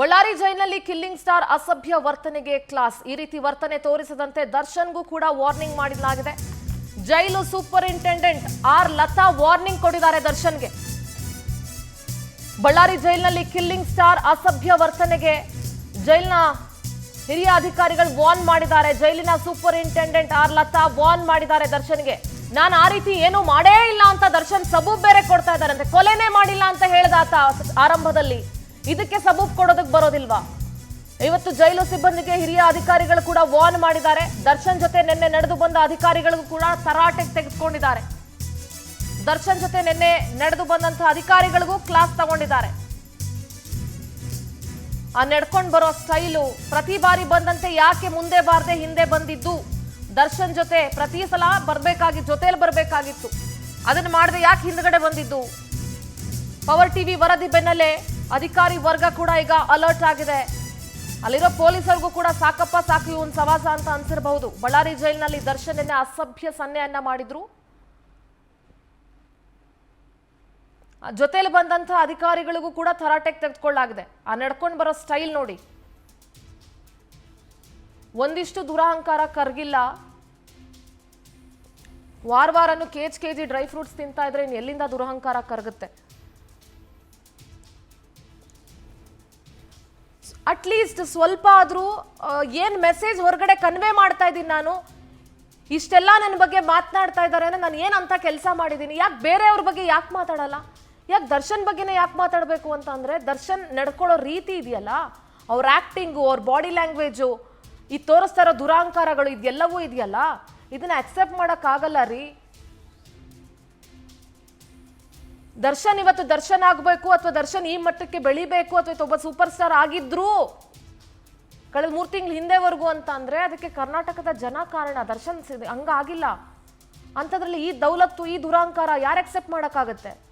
ಬಳ್ಳಾರಿ ಜೈಲಿನಲ್ಲಿ killing star ಅಸಭ್ಯ ವರ್ತನೆಗೆ ಕ್ಲಾಸ್. ಈ ರೀತಿ ವರ್ತನೆ ತೋರಿಸದಂತೆ ದರ್ಶನ್ಗೂ ಕೂಡ ವಾರ್ನಿಂಗ್ ಮಾಡಲಾಗಿದೆ jail superintendent R Latha warning ಕೊಟ್ಟಿದ್ದಾರೆ ದರ್ಶನ್ಗೆ. ಬಳ್ಳಾರಿ ಜೈಲಿನಲ್ಲಿ ಕಿಲ್ಲಿಂಗ್ ಸ್ಟಾರ್ ಅಸಭ್ಯ ವರ್ತನೆಗೆ ಜೈಲಿನ ಹಿರಿಯ ಅಧಿಕಾರಿಗಳು ವಾರ್ನ್ ಮಾಡಿದ್ದಾರೆ. ಜೈಲಿನ ಸೂಪರಿಂಟೆಂಡೆಂಟ್ ಆರ್ ಲತಾ ವಾರ್ನ್ ಮಾಡಿದ್ದಾರೆ ದರ್ಶನ್ಗೆ. ನಾನು ಆ ರೀತಿ ಏನು ಮಾಡೇ ಇಲ್ಲ ಅಂತ ದರ್ಶನ್ ಸಬೂಬ್ ಬೇರೆ ಕೊಡ್ತಾ ಇದ್ದಾರಂತೆ ಕೊಲೆನೇ ಮಾಡಿಲ್ಲ ಅಂತ ಹೇಳಿದ ಆತ ಆರಂಭದಲ್ಲಿ. ಇದಕ್ಕೆ ಸಬೂಬ್ ಕೊಡೋದಕ್ಕೆ ಬರೋದಿಲ್ವಾ? ಇವತ್ತು ಜೈಲು ಸಿಬ್ಬಂದಿಗೆ ಹಿರಿಯ ಅಧಿಕಾರಿಗಳು ಕೂಡ ವಾರ್ನ್ ಮಾಡಿದ್ದಾರೆ. ದರ್ಶನ್ ಜೊತೆ ನಿನ್ನೆ ನಡೆದು ಬಂದ ಅಧಿಕಾರಿಗಳಿಗೂ ಕೂಡ ತರಾಟೆಗೆ ತೆಗೆದುಕೊಂಡಿದ್ದಾರೆ. ದರ್ಶನ್ ಜೊತೆ ನಿನ್ನೆ ನಡೆದು ಬಂದಂತಹ ಅಧಿಕಾರಿಗಳಿಗೂ ಕ್ಲಾಸ್ ತಗೊಂಡಿದ್ದಾರೆ. ಆ ನಡ್ಕೊಂಡು ಬರೋ ಸ್ಟೈಲು ಪ್ರತಿ ಬಾರಿ ಬಂದಂತೆ ಯಾಕೆ ಮುಂದೆ ಬಾರದೆ ಹಿಂದೆ ಬಂದಿದ್ದು? ದರ್ಶನ್ ಜೊತೆ ಪ್ರತಿ ಸಲ ಬರ್ಬೇಕಾಗಿ, ಜೊತೆಲಿ ಬರಬೇಕಾಗಿತ್ತು. ಅದನ್ನ ಮಾಡದೆ ಯಾಕೆ ಹಿಂದ್ಗಡೆ ಬಂದಿದ್ದು? ಪವರ್ ಟಿವಿ ವರದಿ ಬೆನ್ನಲ್ಲೇ ಅಧಿಕಾರಿ ವರ್ಗ ಕೂಡ ಈಗ ಅಲರ್ಟ್ ಆಗಿದೆ. ಅಲ್ಲಿರೋ ಪೊಲೀಸರಿಗೂ ಕೂಡ ಸಾಕಪ್ಪ ಸಾಕು ಇವನ್ ಸವಾಸ ಅಂತ ಅನ್ಸಿರಬಹುದು. ಬಳ್ಳಾರಿ ಜೈಲಿನಲ್ಲಿ ದರ್ಶನ್ ಅಸಭ್ಯ ಸನ್ನೆಯನ್ನ ಮಾಡಿದ್ರು. ಜೊತೆಲಿ ಬಂದಂಥ ಅಧಿಕಾರಿಗಳಿಗೂ ಕೂಡ ತರಾಟೆಗೆ ತೆಗೆದುಕೊಳ್ಳಲಾಗಿದೆ. ಆ ನಡ್ಕೊಂಡು ಬರೋ ಸ್ಟೈಲ್ ನೋಡಿ. ಒಂದಿಷ್ಟು ದುರಹಂಕಾರ ಕರ್ಗಿಲ್ಲ. ವಾರ ವಾರನು ಕೆಜ್ ಕೆ ಜಿ ಡ್ರೈ ಫ್ರೂಟ್ಸ್ ತಿಂತಾ ಇದ್ರೆ ಇನ್ನು ಎಲ್ಲಿಂದ ದುರಹಂಕಾರ ಕರಗುತ್ತೆ? ಅಟ್ಲೀಸ್ಟ್ ಸ್ವಲ್ಪ ಆದರೂ ಏನು ಮೆಸೇಜ್ ಹೊರಗಡೆ ಕನ್ವೆ ಮಾಡ್ತಾ ಇದ್ದೀನಿ ನಾನು, ಇಷ್ಟೆಲ್ಲ ನನ್ನ ಬಗ್ಗೆ ಮಾತನಾಡ್ತಾ ಇದ್ದಾರೆ ಅಂದ್ರೆ ನಾನು ಏನಂತ ಕೆಲಸ ಮಾಡಿದ್ದೀನಿ. ಯಾಕೆ ಬೇರೆಯವ್ರ ಬಗ್ಗೆ ಯಾಕೆ ಮಾತಾಡಲ್ಲ? ಯಾಕೆ ದರ್ಶನ್ ಬಗ್ಗೆನೇ ಯಾಕೆ ಮಾತಾಡಬೇಕು ಅಂತ ಅಂದರೆ, ದರ್ಶನ್ ನಡ್ಕೊಳ್ಳೋ ರೀತಿ ಇದೆಯಲ್ಲ, ಅವ್ರ ಆ್ಯಕ್ಟಿಂಗು ಅವ್ರ ಬಾಡಿ ಲ್ಯಾಂಗ್ವೇಜು ಈ ತೋರಿಸ್ತಾ ಇರೋ ದುರಾಂಕಾರಗಳು ಇದೆಲ್ಲವೂ ಇದೆಯಲ್ಲ, ಇದನ್ನ ಅಕ್ಸೆಪ್ಟ್ ಮಾಡೋಕ್ಕಾಗಲ್ಲ ರೀ. ದರ್ಶನ್ ಇವತ್ತು ದರ್ಶನ್ ಆಗಬೇಕು ಅಥವಾ ದರ್ಶನ್ ಈ ಮಟ್ಟಕ್ಕೆ ಬೆಳಿಬೇಕು ಅಥವಾ ಒಬ್ಬ ಸೂಪರ್ ಸ್ಟಾರ್ ಆಗಿದ್ರು? ಕಳೆದ ಮೂರು ತಿಂಗಳ ಹಿಂದೆವರೆಗೂ ಅಂತ ಅಂದ್ರೆ ಅದಕ್ಕೆ ಕರ್ನಾಟಕದ ಜನ ಕಾರಣ ದರ್ಶನ್ ಹಂಗಾಗಿಲ್ಲ. ಅಂಥದ್ರಲ್ಲಿ ಈ ದೌಲತ್ತು, ಈ ದುರಾಂಕಾರ ಯಾರು ಎಕ್ಸೆಪ್ಟ್ ಮಾಡೋಕ್ಕಾಗತ್ತೆ?